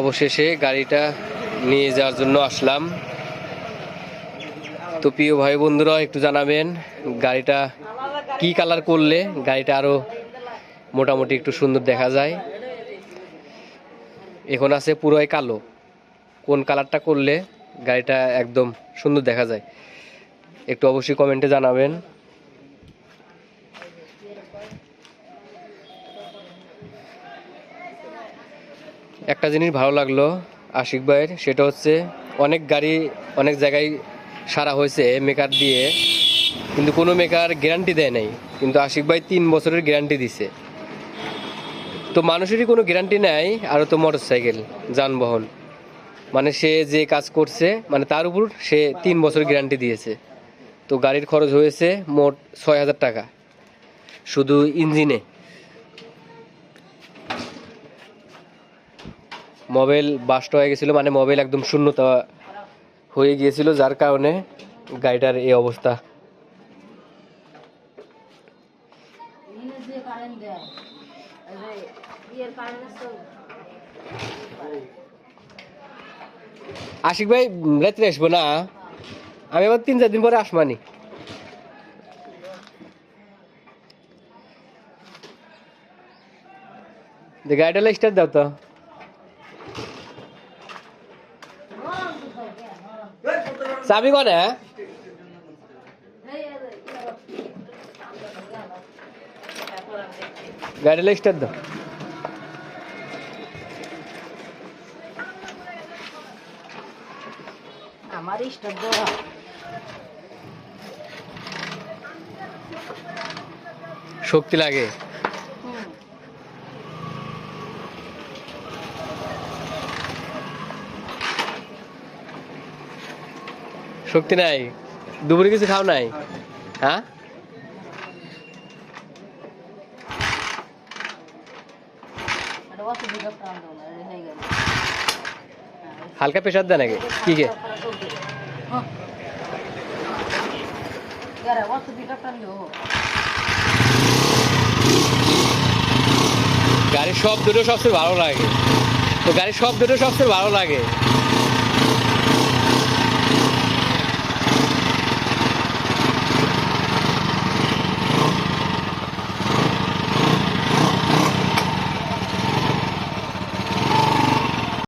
অবশেষে গাড়িটা নিয়ে যাওয়ার জন্য আসলাম। তো প্রিয় ভাই বন্ধুরা, একটু জানাবেন, গাড়িটা কি কালার করলে গাড়িটা আরও মোটামুটি একটু সুন্দর দেখা যায়? এখন আছে পুরোই কালো। কোন কালারটা করলে গাড়িটা একদম সুন্দর দেখা যায়? একটু অবশ্যই কমেন্টে জানাবেন। একটা জিনিস ভালো লাগল আশিক ভাইয়ের, সেটা হচ্ছে অনেক গাড়ি অনেক জায়গায় সারা হয়েছে মেকার দিয়ে, কিন্তু কোনো মেকার গ্যারান্টি দেয় নাই। কিন্তু আশিক ভাই তিন বছরের গ্যারান্টি দিছে। তো মানুষেরই কোনো গ্যারান্টি নেই, আরও তো মোটর সাইকেল যানবাহন। মানে সে যে কাজ করছে মানে তার উপর সে তিন বছর গ্যারান্টি দিয়েছে। তো গাড়ির খরচ হয়েছে মোট ছয় হাজার টাকা। শুধু ইঞ্জিনে। মোবাইল বাস্ট হয়ে গেছিল মানে মোবাইল একদম শূন্যতা হয়ে গিয়েছিল, যার কারণে গাড়িটার এই অবস্থা। আশিক ভাই রাত্রে আসব না? আমি আবার তিন চার দিন পরে আসমানি গাড়িটা স্টার্ট দাও তো। চাবি কনে? এই, এই, দাও আমার শক্তি লাগে। শক্তি নাই। দুপুরে কিছু খাও নাই? হ্যাঁ? হালকা প্রেশার দেয় নাকি? কি কে? গাড়ির সব দুটো সবচেয়ে ভালো লাগে। তো গাড়ির সব দুটো সবচেয়ে ভালো লাগে।